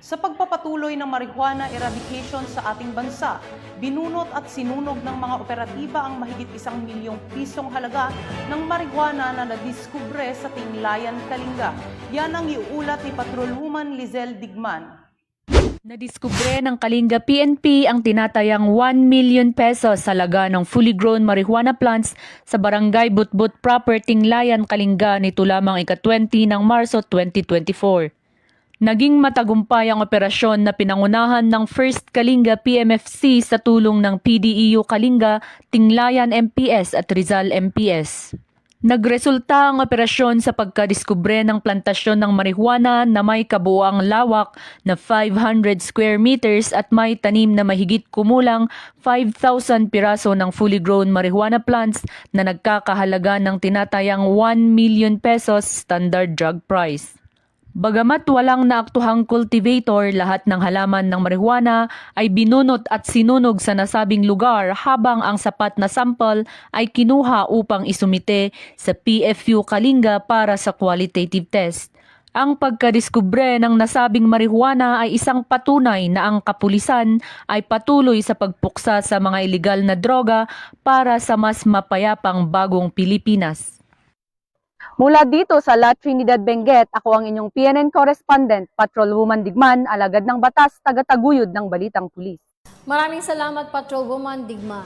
sa pagpapatuloy ng marijuana eradication sa ating bansa. Binunot at sinunog ng mga operatiba ang mahigit isang milyong pisong halaga ng marijuana na nadiskubre sa Tinglayan, Kalinga. Yan ang iuulat ni Patrolwoman Lizelle Digman. Nadiskubre ng Kalinga PNP ang tinatayang 1 million pesos sa laga ng fully grown marijuana plants sa barangay Butbut Proper Tinglayan, Kalinga nito lamang ika-20 ng Marso 2024. Naging matagumpay ang operasyon na pinangunahan ng First Kalinga PMFC sa tulong ng PDEU Kalinga, Tinglayan MPS at Rizal MPS. Nagresulta ang operasyon sa pagkadiskubre ng plantasyon ng marijuana na may kabuoang lawak na 500 square meters at may tanim na mahigit kumulang 5,000 piraso ng fully grown marijuana plants na nagkakahalaga ng tinatayang 1 million pesos standard drug price. Bagamat walang naaktuhang cultivator, lahat ng halaman ng marijuana ay binunot at sinunog sa nasabing lugar habang ang sapat na sample ay kinuha upang isumite sa PFU Kalinga para sa qualitative test. Ang pagkadiskubre ng nasabing marijuana ay isang patunay na ang kapulisan ay patuloy sa pagpuksa sa mga ilegal na droga para sa mas mapayapang bagong Pilipinas. Mula dito sa La Trinidad Benguet, ako ang inyong PNN correspondent, Patrolwoman Digman, alagad ng batas, tagataguyod ng Balitang Pulis. Maraming salamat, Patrolwoman Digma.